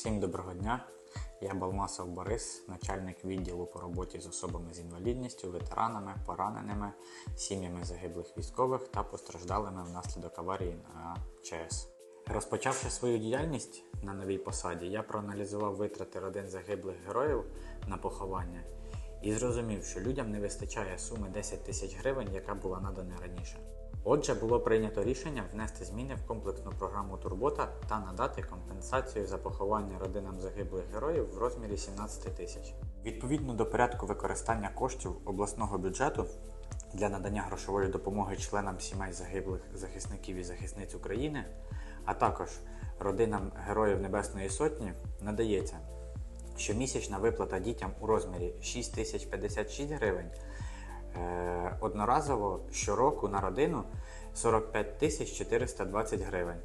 Всім доброго дня. Я Балмасов Борис, начальник відділу по роботі з особами з інвалідністю, ветеранами, пораненими, сім'ями загиблих військових та постраждалими внаслідок аварії на ЧАЕС. Розпочавши свою діяльність на новій посаді, я проаналізував витрати родин загиблих героїв на поховання і зрозумів, що людям не вистачає суми 10 тисяч гривень, яка була надана раніше. Отже, було прийнято рішення внести зміни в комплексну програму Турбота та надати компенсацію за поховання родинам загиблих героїв в розмірі 17 тисяч. Відповідно до порядку використання коштів обласного бюджету для надання грошової допомоги членам сімей загиблих захисників і захисниць України, а також родинам Героїв Небесної Сотні надається щомісячна виплата дітям у розмірі 6056 гривень. Е, Одноразово щороку на родину 45 тисяч 420 гривень.